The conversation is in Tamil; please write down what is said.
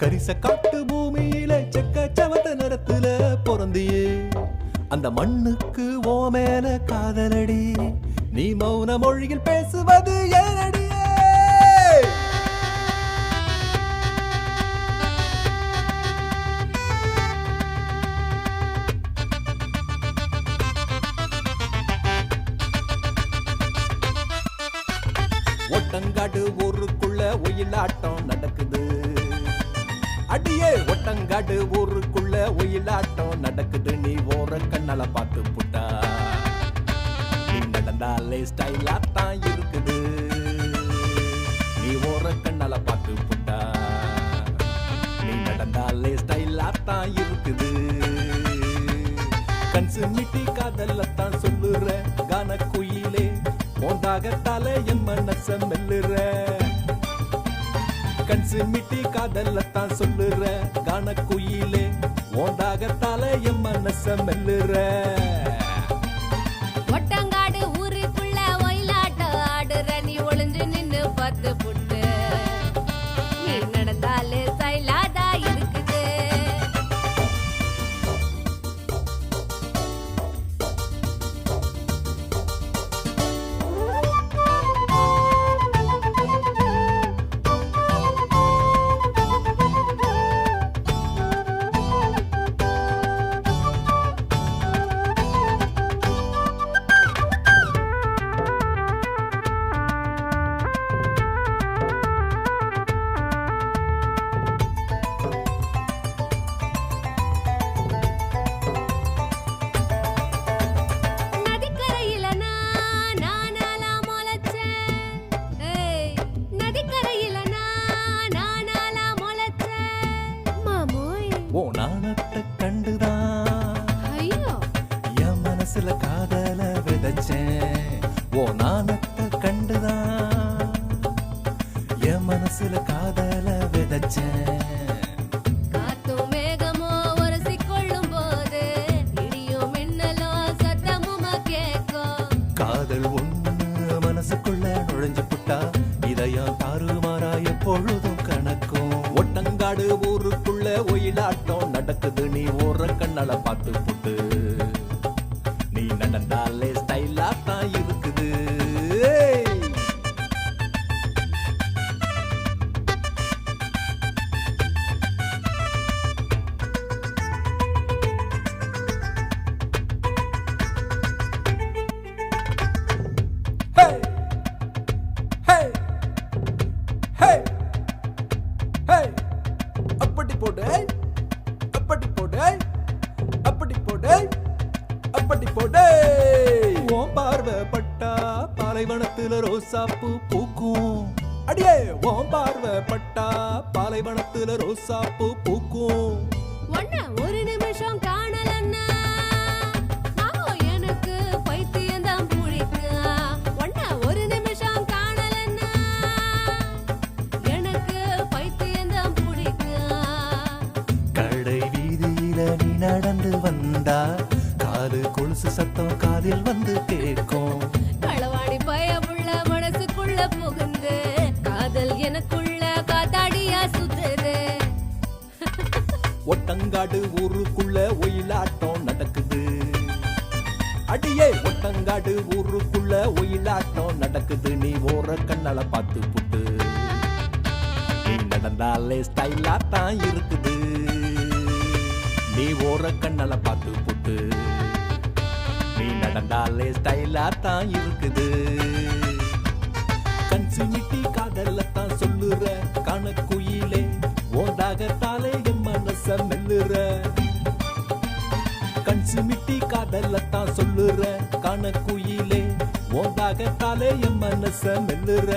கரிச காட்டு பூமியில செக்க சவத்த நிறத்துல பொருந்தியே அந்த மண்ணுக்கு ஓ மேல காதலடி நீ மௌன மொழியில் பேசுவது ஏனடி? ஒட்டங்காடு ஊருக்குள்ள ஒயிலாட்டம் நடக்குது. அடியே ஒட்டங்காடு ஊருக்குள்ள ஒயிலாட்டம் நடக்குது. நீ ஓர கண்ணால பார்த்து புட்டா. நீ நடந்தாலே ஸ்டைலாத்தான் இருக்குது. நீ ஓர கண்ணால பார்த்து புட்டா. நீ நடந்தாலே ஸ்டைலாத்தான் இருக்குது. கன்சுமிட்டி காதல்லத்தான் சொல்லுற கான குயிலே போந்தாகத்தால என் மனச மெல்லுற. கன்சு மிட்டி காதல்லத்தான் சொல்லுற. கான குயிலே ஓந்தாகத்தால என் மனச மெல்லுற. ஓ நாணத்தை கண்டுதான். ஐயோ. என் மனசுல காதல விதைச்சேன். ஓ நாணத்தை கண்டுதான். என் மனசுல காதல விதைச்சேன். மனசுக்குள்ள நுழைஞ்சு புட்டா இதயம் தாறுமாறா எப்பொழுதும் கணக்கும். ஒட்டங்காடு ஊருக்குள்ள ஒயிலாட்டம் நடக்குது. நீ ஓர கண்ணால பார்த்து புட்டு. நீ நடந்தாலே போடு. அப்படி போடு. அப்படி போடு. ஓம் பார்வை பட்டா பாலைவனத்துல ரோசாப்பூ பூக்கும். அடியே. ஓம் பார்வை பட்டா பாலைவனத்துல ரோசாப்பூ பூக்கும். ஒன்ன ஒரு நிமிஷம் காணலன்னா கொலுசு சத்தம் காதில் வந்து கேட்கும். களவாடி பயமுள்ள மனசுக்குள்ள புகுந்து காதல் எனக்குள்ள காத்தாடியா சுத்துது. ஒட்டங்காடு ஊருக்குள்ள ஒயிலாட்டம் நடக்குது. அடியே ஒட்டங்காடு ஊருக்குள்ள ஒயிலாட்டம் நடக்குது. நீ ஓர கண்ணால பார்த்து புட்டு. நீ நடந்தாலே ஸ்டைலா தான் இருக்குது. நீ ஓர கண்ணால பார்த்து புட்டு. நடந்தாலே ஸ்டைலா தான் இருக்குது. கன்சிமிட்டி மிட்டி காதலத்தான் சொல்லுற கணக்குயிலே ஓதாகத்தாலே என் மனச மெல்லுற. கன்சிமிட்டி மிட்டி காதலத்தான் சொல்லுற கணக்குயிலே ஓதாகத்தாலே என் மனச மெல்லுற.